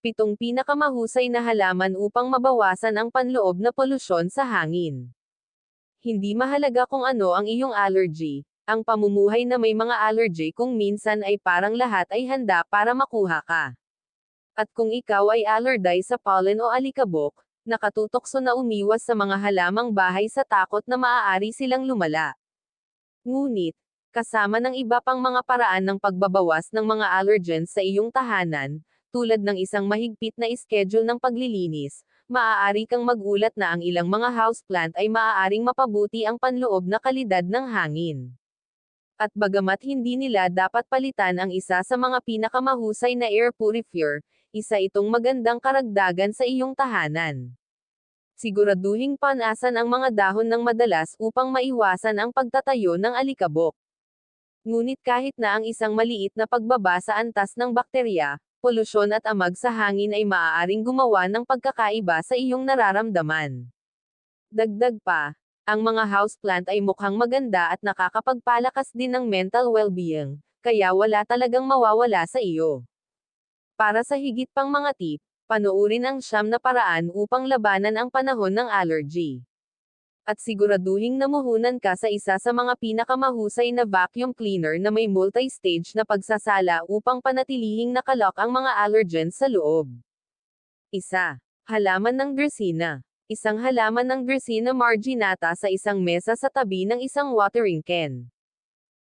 Pitong pinakamahusay na halaman upang mabawasan ang panloob na polusyon sa hangin. Hindi mahalaga kung ano ang iyong allergy, ang pamumuhay na may mga allergy kung minsan ay parang lahat ay handa para makuha ka. At kung ikaw ay allergize sa pollen o alikabok, nakatutokso na umiwas sa mga halamang bahay sa takot na maaari silang lumala. Ngunit, kasama ng iba pang mga paraan ng pagbabawas ng mga allergens sa iyong tahanan, tulad ng isang mahigpit na schedule ng paglilinis, maaari kang magulat na ang ilang mga houseplant ay maaaring mapabuti ang panloob na kalidad ng hangin. At bagamat hindi nila dapat palitan ang isa sa mga pinakamahusay na air purifier, isa itong magandang karagdagan sa iyong tahanan. Siguraduhing panasan ang mga dahon ng madalas upang maiwasan ang pagtatayo ng alikabok. Ngunit kahit na ang isang maliit na pagbaba sa antas ng bakterya, polusyon at amag sa hangin ay maaaring gumawa ng pagkakaiba sa iyong nararamdaman. Dagdag pa, ang mga houseplant ay mukhang maganda at nakakapagpalakas din ng mental well-being, kaya wala talagang mawawala sa iyo. Para sa higit pang mga tip, panoorin ang siyam na paraan upang labanan ang panahon ng allergy at siguraduhing namuhunan ka sa isa sa mga pinakamahusay na vacuum cleaner na may multi-stage na pagsasala upang panatilihing nakalok ang mga allergens sa loob. Isa. Halaman ng Dracaena. Isang halaman ng Dracaena marginata sa isang mesa sa tabi ng isang watering can.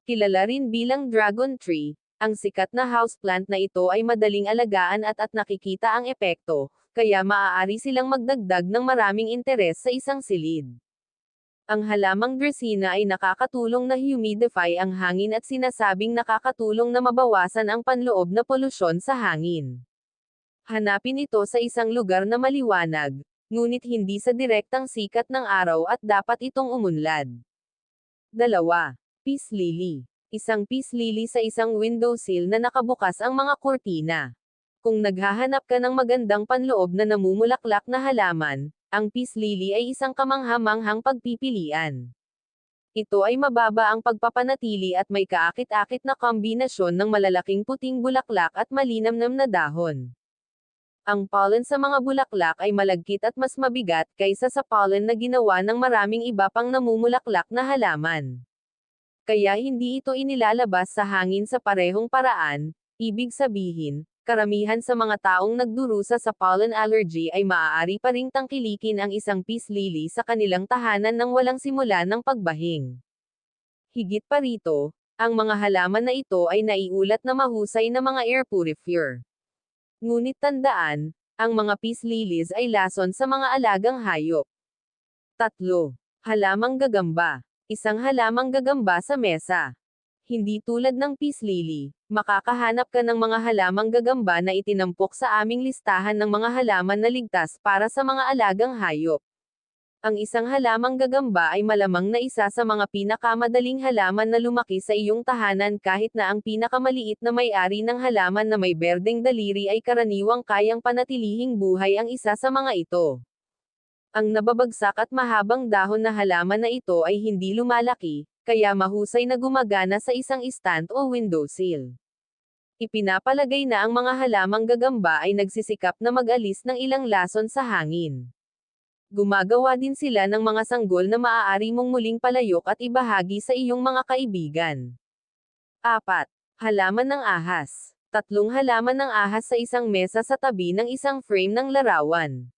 Kilala rin bilang dragon tree, ang sikat na houseplant na ito ay madaling alagaan at at nakikita ang epekto, kaya maaari silang magdagdag ng maraming interes sa isang silid. Ang halamang Dracaena ay nakakatulong na humidify ang hangin at sinasabing nakakatulong na mabawasan ang panloob na polusyon sa hangin. Hanapin ito sa isang lugar na maliwanag, ngunit hindi sa direktang sikat ng araw at dapat itong umunlad. Dalawa. Peace Lily. Isang peace lily sa isang windowsill na nakabukas ang mga kurtina. Kung naghahanap ka ng magandang panloob na namumulaklak na halaman, ang peace lily ay isang kamangha-manghang pagpipilian. Ito ay mababa ang pagpapanatili at may kaakit-akit na kombinasyon ng malalaking puting bulaklak at malinamnam na dahon. Ang pollen sa mga bulaklak ay malagkit at mas mabigat kaysa sa pollen na ginawa ng maraming iba pang namumulaklak na halaman. Kaya hindi ito inilalabas sa hangin sa parehong paraan, ibig sabihin, karamihan sa mga taong nagdurusa sa pollen allergy ay maaari pa ring tangkilikin ang isang peace lily sa kanilang tahanan nang walang simula ng pagbahing. Higit pa rito, ang mga halaman na ito ay naiulat na mahusay na mga air purifier. Ngunit tandaan, ang mga peace lilies ay lason sa mga alagang hayop. Tatlo. Halamang gagamba. Isang halamang gagamba sa mesa. Hindi tulad ng peace lily, makakahanap ka ng mga halamang gagamba na itinampok sa aming listahan ng mga halaman na ligtas para sa mga alagang hayop. Ang isang halamang gagamba ay malamang na isa sa mga pinakamadaling halaman na lumaki sa iyong tahanan kahit na ang pinakamaliit na may-ari ng halaman na may berdeng daliri ay karaniwang kayang panatilihing buhay ang isa sa mga ito. Ang nababagsak at mahabang dahon na halaman na ito ay hindi lumalaki, kaya mahusay na gumagana sa isang stand o windowsill. Ipinapalagay na ang mga halamang gagamba ay nagsisikap na mag-alis ng ilang lason sa hangin. Gumagawa din sila ng mga sanggol na maaari mong muling palayok at ibahagi sa iyong mga kaibigan. 4. Halaman ng ahas. Tatlong halaman ng ahas sa isang mesa sa tabi ng isang frame ng larawan.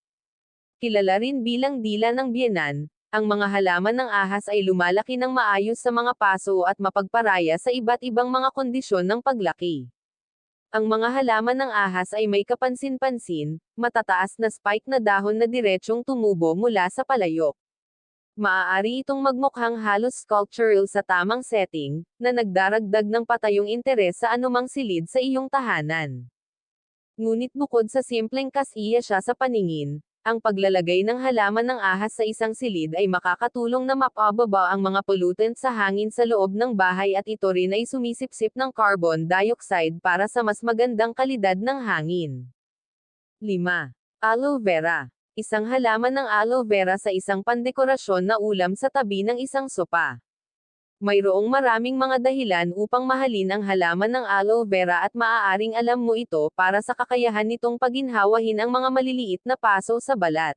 Kilala rin bilang dila ng biyenan, ang mga halaman ng ahas ay lumalaki ng maayos sa mga paso at mapagparaya sa iba't ibang mga kondisyon ng paglaki. Ang mga halaman ng ahas ay may kapansin-pansin, matataas na spike na dahon na diretsyong tumubo mula sa palayok. Maaari itong magmukhang halos sculptural sa tamang setting, na nagdaragdag ng patayong interes sa anumang silid sa iyong tahanan. Ngunit bukod sa simpleng kasiya siya sa paningin, ang paglalagay ng halaman ng ahas sa isang silid ay makakatulong na mapababa ang mga pollutants sa hangin sa loob ng bahay at ito rin ay sumisipsip ng carbon dioxide para sa mas magandang kalidad ng hangin. 5. Aloe vera. Isang halaman ng aloe vera sa isang pandekorasyon na ulam sa tabi ng isang sopa. Mayroong maraming mga dahilan upang mahalin ang halaman ng aloe vera at maaaring alam mo ito para sa kakayahan nitong paginhawahin ang mga maliliit na paso sa balat.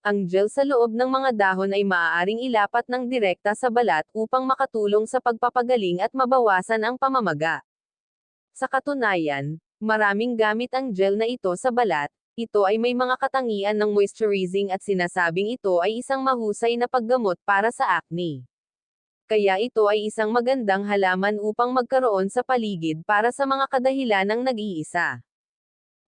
Ang gel sa loob ng mga dahon ay maaaring ilapat ng direkta sa balat upang makatulong sa pagpapagaling at mabawasan ang pamamaga. Sa katunayan, maraming gamit ang gel na ito sa balat, ito ay may mga katangian ng moisturizing at sinasabing ito ay isang mahusay na paggamot para sa acne. Kaya ito ay isang magandang halaman upang magkaroon sa paligid para sa mga kadahilanang nag-iisa.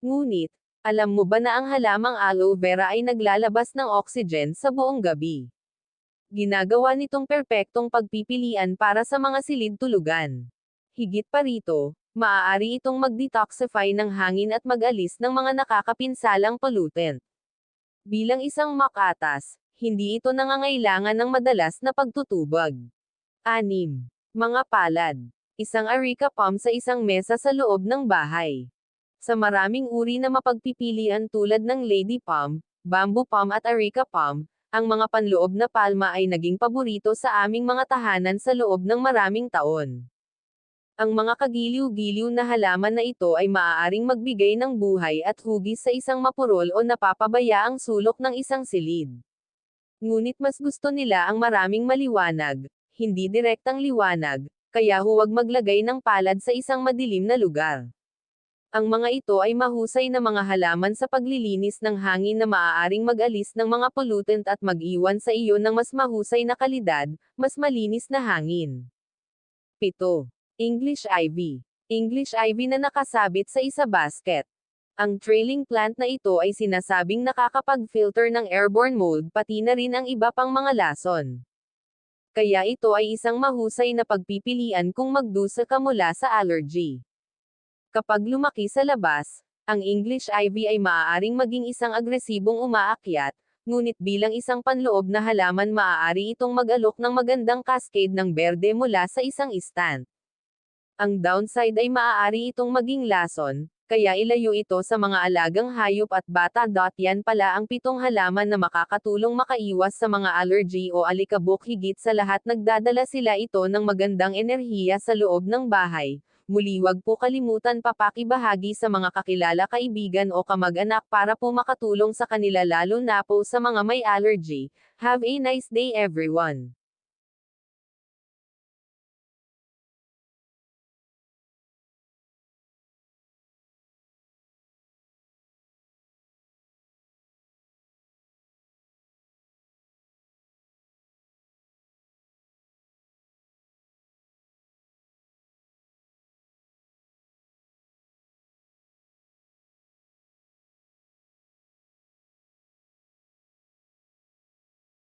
Ngunit, alam mo ba na ang halamang aloe vera ay naglalabas ng oxygen sa buong gabi? Ginagawa nitong perpektong pagpipilian para sa mga silid tulugan. Higit pa rito, maaari itong mag-detoxify ng hangin at mag-alis ng mga nakakapinsalang pollutant. Bilang isang makatas, hindi ito nangangailangan ng madalas na pagtutubag. 6. Mga palad. Isang areca palm sa isang mesa sa loob ng bahay. Sa maraming uri na mapagpipilian tulad ng lady palm, bamboo palm at areca palm, ang mga panloob na palma ay naging paborito sa aming mga tahanan sa loob ng maraming taon. Ang mga kagiliw-giliw na halaman na ito ay maaaring magbigay ng buhay at hugis sa isang mapurol o napapabayaang sulok ng isang silid. Ngunit mas gusto nila ang maraming maliwanag, hindi direktang liwanag, kaya huwag maglagay ng palad sa isang madilim na lugar. Ang mga ito ay mahusay na mga halaman sa paglilinis ng hangin na maaaring mag-alis ng mga pollutant at mag-iwan sa iyo ng mas mahusay na kalidad, mas malinis na hangin. 7. English Ivy. English Ivy na nakasabit sa isa basket. Ang trailing plant na ito ay sinasabing nakakapag-filter ng airborne mold pati na rin ang iba pang mga lason. Kaya ito ay isang mahusay na pagpipilian kung magdusa ka mula sa allergy. Kapag lumaki sa labas, ang English ivy ay maaaring maging isang agresibong umaakyat, ngunit bilang isang panloob na halaman maaari itong mag-alok ng magandang cascade ng berde mula sa isang stand. Ang downside ay maaari itong maging lason, kaya ilayo ito sa mga alagang hayop at bata. Yan pala ang pitong halaman na makakatulong makaiwas sa mga allergy o alikabok higit sa lahat nagdadala sila ito ng magandang enerhiya sa loob ng bahay. Muli wag po kalimutan papakibahagi sa mga kakilala kaibigan o kamag-anak para po makatulong sa kanila lalo na po sa mga may allergy. Have a nice day everyone.